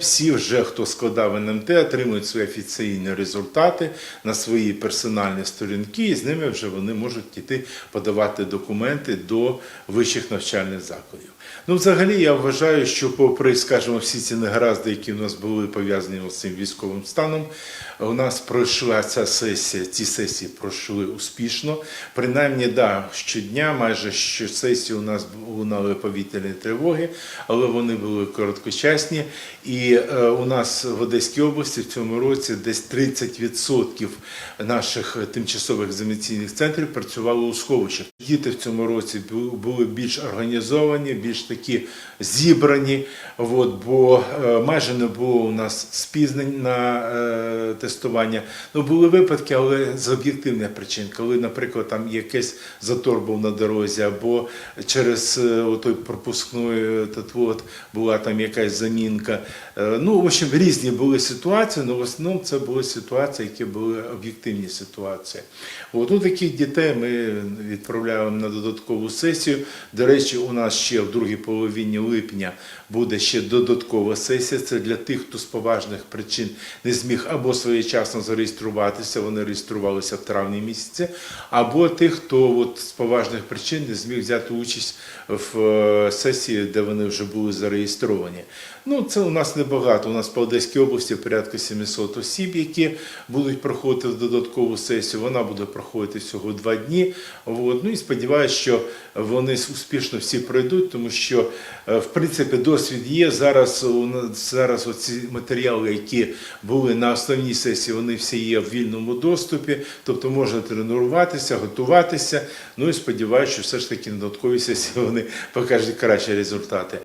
Всі вже, хто складав НМТ, отримують свої офіційні результати на свої персональні сторінки, і з ними вже вони можуть йти подавати документи до вищих навчальних закладів. Ну, взагалі, я вважаю, що, попри, скажімо, всі ці негаразди, які у нас були пов'язані з цим військовим станом, у нас пройшла ця сесія, ці сесії пройшли успішно. Принаймні, да, щодня, майже щосесії у нас лунали повітряні тривоги, але вони були короткочасні. І е, у нас в Одеській області в цьому році десь 30% наших тимчасових екзаменаційних центрів працювали у сховищах. Діти в цьому році були більш організовані, більш такі зібрані. От, бо е, майже не було у нас спізнень на е, тестування. Ну, були випадки, але з об'єктивних причин, коли, наприклад, там якийсь затор був на дорозі, або через е, той пропускний е, тут от, була там якась замінка. Е, Ну, в общем, різні були ситуації, але в основному це були ситуації, які були об'єктивні ситуації. От, ну, таких дітей ми відправляємо на додаткову сесію. До речі, у нас ще в другій половині липня буде ще додаткова сесія. Це для тих, хто з поважних причин не зміг або своєчасно зареєструватися, вони реєструвалися в травні місяці, або тих, хто от з поважних причин не зміг взяти участь в е, сесії, де вони вже були зареєстровані. Ну, це у нас небагато. У нас по Одеській області порядка 700 осіб, які будуть проходити додаткову сесію. Вона буде проходити всього два дні. От. Ну і сподіваюся, що вони успішно всі пройдуть, тому що е, в принципі досвід є. Зараз зараз оці матеріали, які були на основній сесії, вони всі є в вільному доступі. Тобто можна тренуватися, готуватися. Ну і сподіваюся, що все ж таки на додатковій сесії вони покажуть кращі результати.